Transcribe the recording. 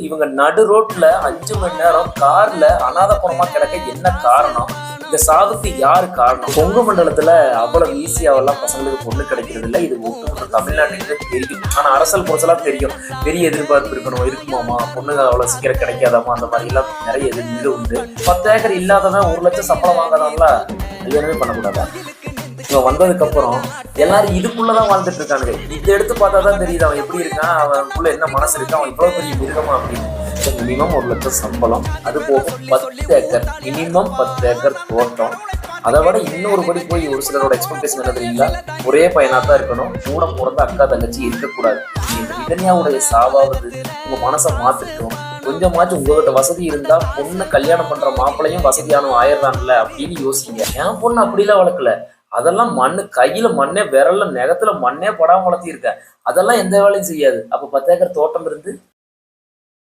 இவங்க நடு ரோட்ல அஞ்சு மணி நேரம் கார்ல அனாதபுரமா கிடக்க என்ன காரணம்? இந்த சாவுக்கு யாரு காரணம்? கொங்கு மண்டலத்துல அவ்வளவு ஈஸியாவெல்லாம் பசங்களுக்கு பொண்ணு கிடைக்கிறது இல்லை. இது ஒட்டுமொத்த தமிழ்நாட்டுக்கு தெரியும். ஆனா அரசல் புரசலா தெரியும். பெரிய எதிர்பார்ப்பு இருக்கணும். இருக்குமாமா? பொண்ணுங்க அவ்வளவு சீக்கிரம் கிடைக்காதாமா? அந்த மாதிரி எல்லாம் நிறைய இது இது உண்டு. பத்து ஏக்கர் இல்லாதவன் ஒரு லட்சம் சம்பளம் வாங்காதவங்கள கல்யாணமே பண்ணக்கூடாதா? ஸோ வந்ததுக்கப்புறம் எல்லாரும் இதுக்குள்ளதான் வாழ்ந்துட்டு இருக்கானுங்க. இதை எடுத்து பார்த்தா தான் தெரியுது அவன் எப்படி இருக்கான் அவனுக்குள்ள என்ன மனசு இருக்கு அவன் இவ்வளவு பெரிய மிருகமா அப்படின்னு. மினிமம் ஒரு லட்சம் சம்பளம் அது போக பத்து ஏக்கர் மினிமம் பத்து ஏக்கர் தோட்டம். அதை விட இன்னொரு படி போய் ஒரு சிலரோட எக்ஸ்பெக்டேஷன் என்ன தெரியுங்களா? ஒரே பையனாக தான் இருக்கணும் கூட பிறந்த அக்கா தங்கச்சி இருக்கக்கூடாது. இந்த விதன்யாவுடைய சாவாவது உங்கள் மனசை மாற்றிட்டோம் கொஞ்சமாச்சும் உங்ககிட்ட வசதி இருந்தால் பொண்ணு கல்யாணம் பண்ணுற மாப்பிள்ளையும் வசதியானவன் ஆயிடுறான்ல அப்படின்னு யோசிங்க. என் பொண்ணு அப்படிலாம் வளர்க்கல. அதெல்லாம் மண்ணு கையில மண்ணே விரல்ல நெகத்துல மண்ணே படாம வளர்த்திருக்க. அதெல்லாம் எந்த வேலையும் செய்யாது. அப்ப பத்து ஏக்கர் தோட்டம் இருந்து